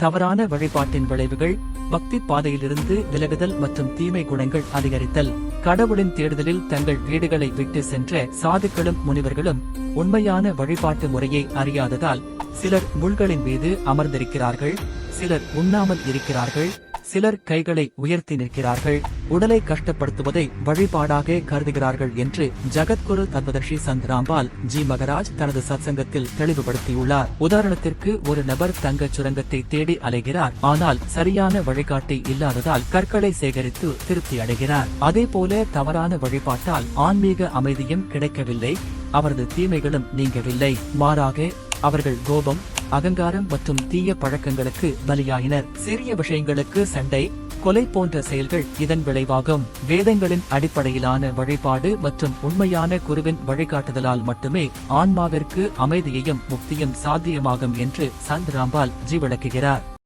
தவறான வழிபாட்டின் விளைவுகள் பக்தி பாதையிலிருந்து விலகுதல் மற்றும் தீமை குணங்கள் அதிகரித்தல். கடவுளின் தேடுதலில் தங்கள் வீடுகளை விட்டு சென்ற சாதுக்களும் முனிவர்களும் உண்மையான வழிபாட்டு முறையை அறியாததால் சிலர் முள்களின் மீது அமர்ந்திருக்கிறார்கள் சிலர் உண்ணாமல் இருக்கிறார்கள். சிலர் கைகளை உயர்த்தி நிற்கிறார்கள் உடலை கஷ்டப்படுத்துவதை வழிபாடாக கருதுகிறார்கள் என்று ஜகத்குரு தத்வதர்ஷி சந்த் ராம்பால் ஜி. மகராஜ் தனது சத்சங்கத்தில் தெளிவுபடுத்தியுள்ளார். உதாரணத்திற்கு ஒரு நபர் தங்கச் சுரங்கத்தை தேடி அலைகிறார் ஆனால் சரியான வழிகாட்டி இல்லாததால் கற்களை சேகரித்து திருப்தி அடைகிறார். அதே போல தவறான வழிபாட்டால் ஆன்மீக அமைதியும் கிடைக்கவில்லை அவரது தீமைகளும் நீங்கவில்லை. மாறாக அவர்கள் கோபம் அகங்காரம் மற்றும் தீய பழக்கங்களுக்கு பலியாயினர். சிறிய விஷயங்களுக்கு சண்டை கொலை போன்ற செயல்கள் இதன் விளைவாகும். வேதங்களின் அடிப்படையிலான வழிபாடு மற்றும் உண்மையான குருவின் வழிகாட்டுதலால் மட்டுமே ஆன்மாவிற்கு அமைதியையும் முக்தியும் சாத்தியமாகும் என்று சந்த் ராம்பால் ஜி விளக்குகிறார்